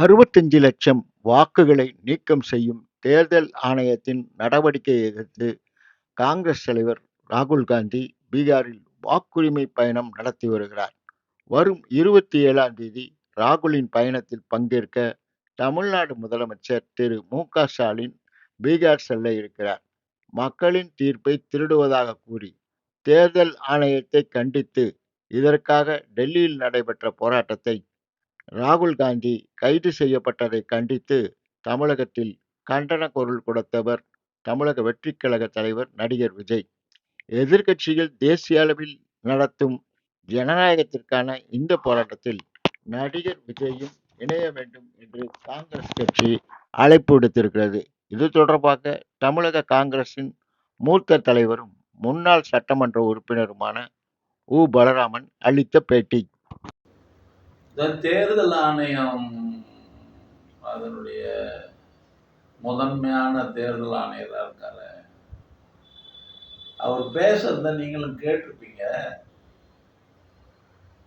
அறுபத்தஞ்சு லட்சம் வாக்குகளை நீக்கம் செய்யும் தேர்தல் ஆணையத்தின் நடவடிக்கையை எதிர்த்து காங்கிரஸ் தலைவர் ராகுல் காந்தி பீகாரில் வாக்குரிமை பயணம் நடத்தி வருகிறார். வரும் இருபத்தி ஏழாம் தேதி ராகுலின் பயணத்தில் பங்கேற்க தமிழ்நாடு முதலமைச்சர் திரு. மு. க. ஸ்டாலின் பீகார் செல்ல இருக்கிறார். மக்களின் தீர்ப்பை திருடுவதாக கூறி தேர்தல் ஆணையத்தை கண்டித்து இதற்காக டெல்லியில் நடைபெற்ற போராட்டத்தை ராகுல் காந்தி கைது செய்யப்பட்டதை கண்டித்து தமிழகத்தில் கண்டன குரல் கொடுத்தவர் தமிழக வெற்றிக் கழக தலைவர் நடிகர் விஜய். எதிர்கட்சிகள் தேசிய அளவில் நடத்தும் ஜனநாயகத்திற்கான இந்த போராட்டத்தில் நடிகர் விஜயும் இணைய வேண்டும் என்று காங்கிரஸ் கட்சி அழைப்பு விடுத்திருக்கிறது. இது தொடர்பாக தமிழக காங்கிரசின் மூத்த தலைவரும் முன்னாள் சட்டமன்ற உறுப்பினருமான உ. பலராமன் அளித்த பேட்டி. தேர்தல் ஆணையம் அதனுடைய முதன்மையான தேர்தல் ஆணையராக இருக்காரு. அவர் பேசுறத நீங்களும் கேட்டிருப்பீங்க.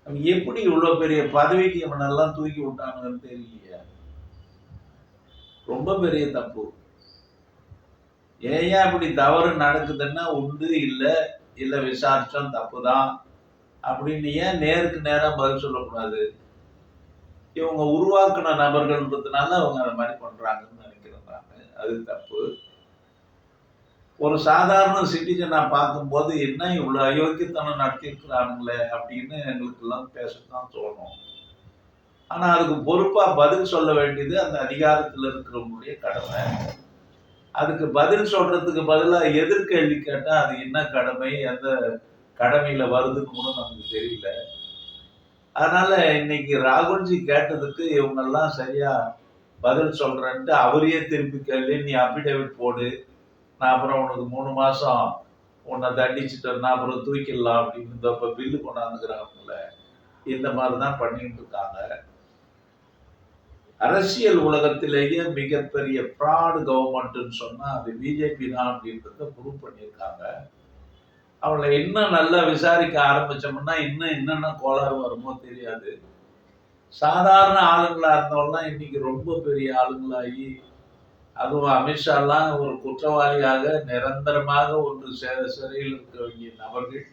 எப்படி இவ்வளோ பெரிய பதவிக்கு இவனெல்லாம் தூக்கி விட்டானுங்கன்னு தெரியலையா. ரொம்ப பெரிய தப்பு. ஏன் இப்படி தவறு நடக்குதுன்னா உண்டு இல்லை இல்லை விசாரிச்சோம் தப்பு தான் அப்படின்னு ஏன் நேருக்கு நேராக பதில் சொல்லக்கூடாது? இவங்க உருவாக்குன நபர்கள்ன்றதுனால அவங்க அதை மாதிரி பண்ணுறாங்கன்னு நினைக்கிறேன் நான். அது தப்பு. ஒரு சாதாரண சிட்டிசனை பார்க்கும்போது என்ன இவ்வளோ அயோக்கியத்தனம் நடத்திருக்கிறானுங்களே அப்படின்னு எங்களுக்கெல்லாம் பேசத்தான் தோணும். ஆனால் அதுக்கு பொறுப்பாக பதில் சொல்ல வேண்டியது அந்த அதிகாரத்தில் இருக்கிறவங்களுடைய கடமை. அதுக்கு பதில் சொல்றதுக்கு பதிலாக எதிர்கேள்வி கேட்டால் அது என்ன கடமை எந்த கடமையில் வருதுன்னு கூட நமக்கு தெரியல. அதனால இன்னைக்கு ராகுல்ஜி கேட்டதுக்கு இவங்கெல்லாம் சரியா பதில் சொல்றேன்ட்டு அவரையே திருப்பி கேள்வி நீ அபிடேவிட் போடு. நான் அப்புறம் உனக்கு மூணு மாசம் உன்னை தண்டிச்சுட்டேன்னா அப்புறம் தூக்கிடலாம் அப்படின்னு இந்த இப்போ பில்லு கொண்டாந்துக்கிறாங்கல்ல. இந்த மாதிரி தான் பண்ணிட்டு இருக்காங்க. அரசியல் உலகத்திலேயே மிகப்பெரிய ப்ராடு கவர்மெண்ட்னு சொன்னா அது பிஜேபி தான் அப்படின்றத ப்ரூவ் பண்ணியிருக்காங்க. அவளை இன்னும் நல்லா விசாரிக்க ஆரம்பிச்சோம்னா இன்னும் என்னென்ன கோளாறு வருமோ தெரியாது. சாதாரண ஆளுங்களாக இருந்தவங்கலாம் இன்னைக்கு ரொம்ப பெரிய ஆளுங்களாகி அதுவும் அமித்ஷாலாம் ஒரு குற்றவாளியாக நிரந்தரமாக ஒன்று சேர சிறையில் இருக்க வேண்டிய நபர்கள்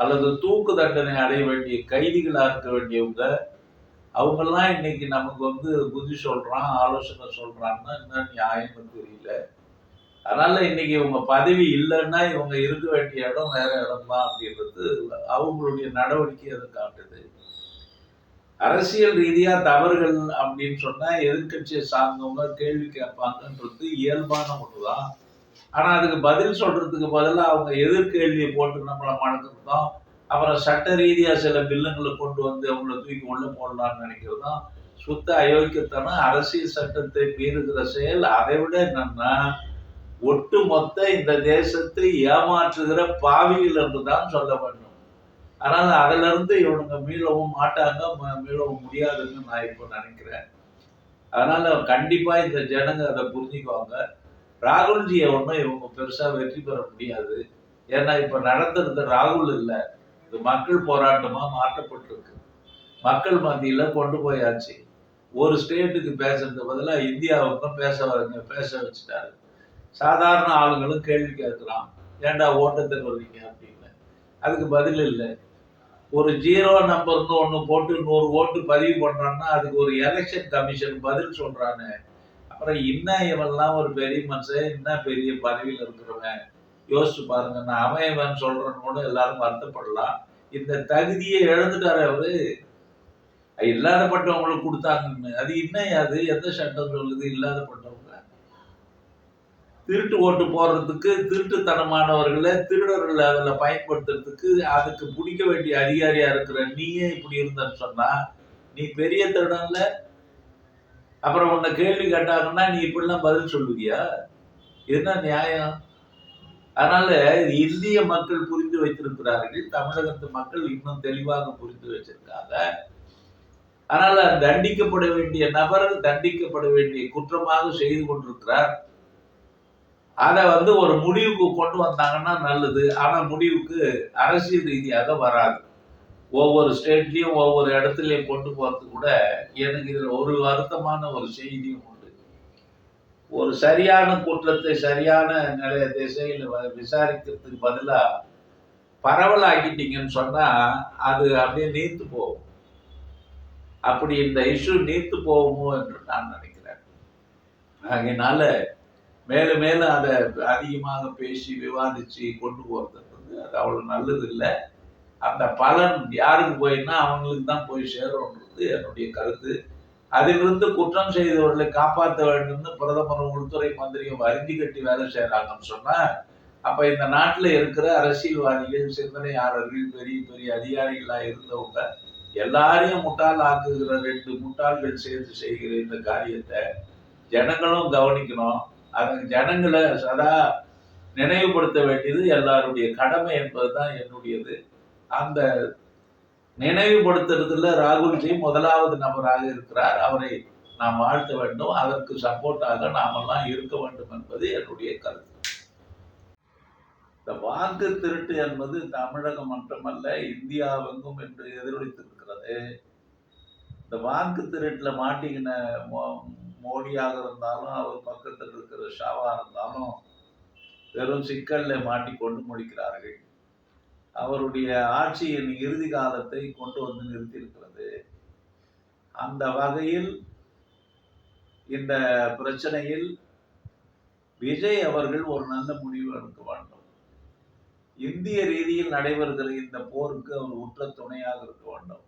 அல்லது தூக்கு தண்டனை அடைய வேண்டிய கைதிகளாக இருக்க வேண்டியவங்க அவங்கெல்லாம் இன்னைக்கு நமக்கு வந்து புத்தி சொல்கிறான் ஆலோசனை சொல்கிறான்னா என்ன நியாயம்னு தெரியல. அதனால இன்னைக்கு இவங்க பதவி இல்லைன்னா இவங்க இருக்க வேண்டிய இடம் வேற இடம் தான் அப்படின்றது அவங்களுடைய நடவடிக்கை அதை காட்டுது. அரசியல் ரீதியா தவறுகள் அப்படின்னு சொன்னா எதிர்கட்சியை சார்ந்தவங்க கேள்வி கேட்பாங்கன்றது இயல்பான ஒண்ணுதான். ஆனா அதுக்கு பதில் சொல்றதுக்கு பதிலாக அவங்க எதிர்கேள்வியை போட்டு நம்மளை மணக்கிறதும் அப்புறம் சட்ட ரீதியா சில பில்லுங்களை கொண்டு வந்து அவங்கள தூக்கி உள்ள போடலாம்னு நினைக்கிறதும் சுத்த அயோக்கியத்தனம் அரசியல் சட்டத்தை மீறுகிற செயல் அதை விட என்னன்னா ஒட்டு மொத்த இந்த தேசத்தை ஏமாற்றுகிற பாவிகள் என்று தான் சொல்ல வேண்டும். ஆனால் அதுல இருந்து இவனுங்க மீளவும் மாட்டாங்க மீளவும் முடியாதுன்னு நான் இப்போ நினைக்கிறேன். அதனால கண்டிப்பா இந்த ஜனங்க அதை புரிஞ்சுக்குவாங்க. ராகுல்ஜியை ஒன்றும் இவங்க பெருசா வெற்றி பெற முடியாது. ஏன்னா இப்ப நடந்திருந்த ராகுல் இல்லை. இது மக்கள் போராட்டமா மாற்றப்பட்டிருக்கு. மக்கள் மத்தியில கொண்டு போயாச்சு. ஒரு ஸ்டேட்டுக்கு பேசுறது பதிலாக இந்தியாவுக்கும் பேச பேச வச்சுட்டாரு. சாதாரண ஆளுங்களும் கேள்வி கேட்கலாம். ஏன்டா ஓட்டத்தை வர்றீங்க அப்படின்னு. அதுக்கு பதில் இல்லை. ஒரு ஜீரோ நம்பர்னு ஒன்று போட்டு நூறு ஓட்டு பதிவு பண்ணுறான்னா அதுக்கு ஒரு எலெக்ஷன் கமிஷன் பதில் சொல்கிறானு அப்புறம் இன்னும் இவன்லாம் ஒரு பெரிய மனுஷன் இன்னும் பெரிய பதவியில் இருக்கிறவன்? யோசிச்சு பாருங்க. நான் அமையவன் சொல்றேன்னு கூட எல்லாரும் வருத்தப்படலாம். இந்த தகுதியை இழந்துட்டாரு அவரு. இல்லாதப்பட்டவங்களுக்கு கொடுத்தாங்கன்னு. அது இன்னும் அது? எந்த சட்டம் சொல்லுது? இல்லாதப்பட்டவங்க திருட்டு ஓட்டு போடுறதுக்கு திருட்டுத்தனமானவர்களை திருடர்களை அதில் பயன்படுத்துறதுக்கு அதுக்கு பிடிக்க வேண்டிய அதிகாரியாக இருக்கிற நீயே இப்படி இருந்தன்னு சொன்னால் நீ பெரிய திருடன்ல? அப்புறம் உன்னை கேள்வி கேட்டாங்கன்னா நீ இப்படிலாம் பதில் சொல்லுவியா? என்ன நியாயம்? அதனால இந்திய மக்கள் புரிந்து வைத்திருக்கிறார்கள் தமிழகத்து மக்கள் இன்னும் தெளிவாக புரிந்து வச்சிருக்காங்க. அதனால தண்டிக்கப்பட வேண்டிய நபர் தண்டிக்கப்பட வேண்டிய குற்றமாக செய்து கொண்டிருக்கிறார். அதை வந்து ஒரு முடிவுக்கு கொண்டு வந்தாங்கன்னா நல்லது. ஆனால் முடிவுக்கு அரசியல் ரீதியாக வராது. ஒவ்வொரு ஸ்டேட்லேயும் ஒவ்வொரு இடத்துலையும் கொண்டு போகிறது கூட எனக்கு இதில் ஒரு வருத்தமான ஒரு செய்தியும் உண்டு. ஒரு சரியான குற்றத்தை சரியான நிலைய திசையில் வ- விசாரிக்கிறதுக்கு பதிலாக பரவலாக்கிட்டீங்கன்னு சொன்னால் அது அப்படியே நீர்த்து போகும். அப்படி இந்த இஷ்யூ நீர்த்து போகுமோ என்று நான் நினைக்கிறேன். அதனால மேலும் மேலும் அதை அதிகமாக பேசி விவாதிச்சு கொண்டு போறது வந்து அது அவ்வளவு நல்லது இல்லை அந்த பலன் யாருக்கு போயின்னா அவங்களுக்கு தான் போய் சேரும்ன்றது என்னுடைய கருத்து. அதிலிருந்து குற்றம் செய்தவர்களை காப்பாற்ற வேண்டும்னு பிரதமரும் உள்துறை மந்திரியும் வருந்தி கட்டி வேலை செய்யறாங்கன்னு சொன்னா அப்ப இந்த நாட்டில் இருக்கிற அரசியல்வாதிகள் சிந்தனையாளர்கள் பெரிய பெரிய அதிகாரிகளா இருந்தவங்க எல்லாரையும் முட்டாள் ஆக்குகிற ரெண்டு முட்டாள்கள் சேர்த்து செய்கிற இந்த காரியத்தை ஜனங்களும் கவனிக்கணும். அதை ஜனங்களை சதா நினைவுபடுத்த வேண்டியது எல்லாருடைய கடமை என்பதுதான் என்னுடையது. அந்த நினைவுபடுத்துறதுல ராகுல்ஜி முதலாவது நபராக இருக்கிறார். அவரை நாம் வாழ்த்த வேண்டும். அதற்கு சப்போர்ட்டாக நாமெல்லாம் இருக்க வேண்டும் என்பது என்னுடைய கருத்து. இந்த வாக்கு திருட்டு என்பது தமிழகம் மட்டுமல்ல இந்தியாவெங்கும் என்று எதிரொலித்திருக்கிறது. இந்த வாக்கு திருட்டுல மாட்டிக்கின மோ- மோடியாக இருந்தாலும் அவர் பக்கத்தில் இருக்கிற ஷாவாக இருந்தாலும் பெரும் சிக்கல்ல மாட்டிக்கொண்டு முடிக்கிறார்கள். அவருடைய ஆட்சியின் இறுதி காலத்தை கொண்டு வந்து நிறுத்தியிருக்கிறது. அந்த வகையில் இந்த பிரச்சனையில் விஜய் அவர்கள் ஒரு நல்ல முடிவு எடுக்க வேண்டும். இந்திய ரீதியில் நடைபெறுகிற இந்த போருக்கு அவர் உற்ற துணையாக இருக்க வேண்டும்.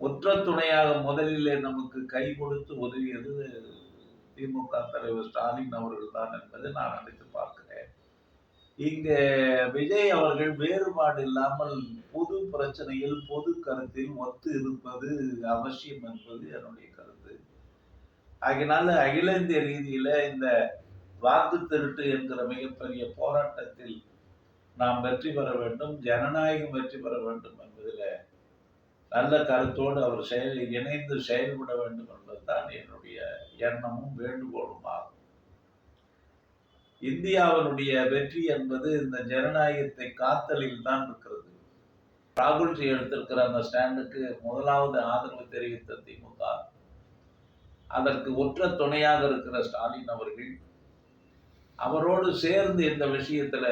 ஒற்ற துணையாக முதலிலே நமக்கு கை கொடுத்து உதவியது திமுக தலைவர் ஸ்டாலின் அவர்கள் தான் என்பதை நான் நினைத்து பார்க்கிறேன். இங்கே விஜய் அவர்கள் வேறுபாடு இல்லாமல் பொது பிரச்சனையில் பொது கருத்தில் ஒத்து இருப்பது அவசியம் என்பது என்னுடைய கருத்து. ஆகினால அகில இந்திய ரீதியில இந்த வாக்கு திருட்டு என்கிற மிகப்பெரிய போராட்டத்தில் நாம் வெற்றி பெற வேண்டும் ஜனநாயகம் வெற்றி பெற வேண்டும் என்பதில் நல்ல கருத்தோடு அவர் செயல் இணைந்து செயல்பட வேண்டும் என்பதுதான் என்னுடைய எண்ணமும் வேண்டுகோளும் ஆகும் இந்தியாவினுடைய வெற்றி என்பது இந்த ஜனநாயகத்தை காத்தலில் தான் இருக்கிறது. ராகுல்ஜி எடுத்திருக்கிற அந்த ஸ்டாண்டுக்கு முதலாவது ஆதரவு தெரிவித்த திமுக. அதற்கு ஒற்ற துணையாக இருக்கிற ஸ்டாலின் அவர்கள் அவரோடு சேர்ந்து இந்த விஷயத்துல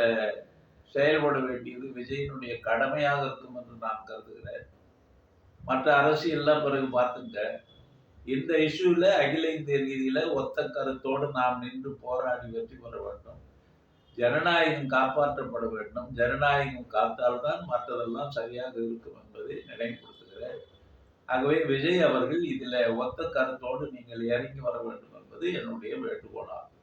செயல்பட வேண்டியது விஜயனுடைய கடமையாக இருக்கும் என்று நான் கருதுகிறேன். மற்ற அரசியல்லாம் பிறகு பார்த்துங்க இந்த இஷ்யூவில் அகில இந்திய ரீதியில் ஒத்த கருத்தோடு நாம் நின்று போராடி வெற்றி பெற வேண்டும். ஜனநாயகம் காப்பாற்றப்பட வேண்டும். ஜனநாயகம் காத்தால்தான் மற்றதெல்லாம் சரியாக இருக்கும் என்பதை நினைவுபடுத்துகிறேன் ஆகவே விஜய் அவர்கள் இதில் ஒத்த கருத்தோடு நீங்கள் இறங்கி வர வேண்டும் என்பது என்னுடைய வேண்டுகோளாகும்.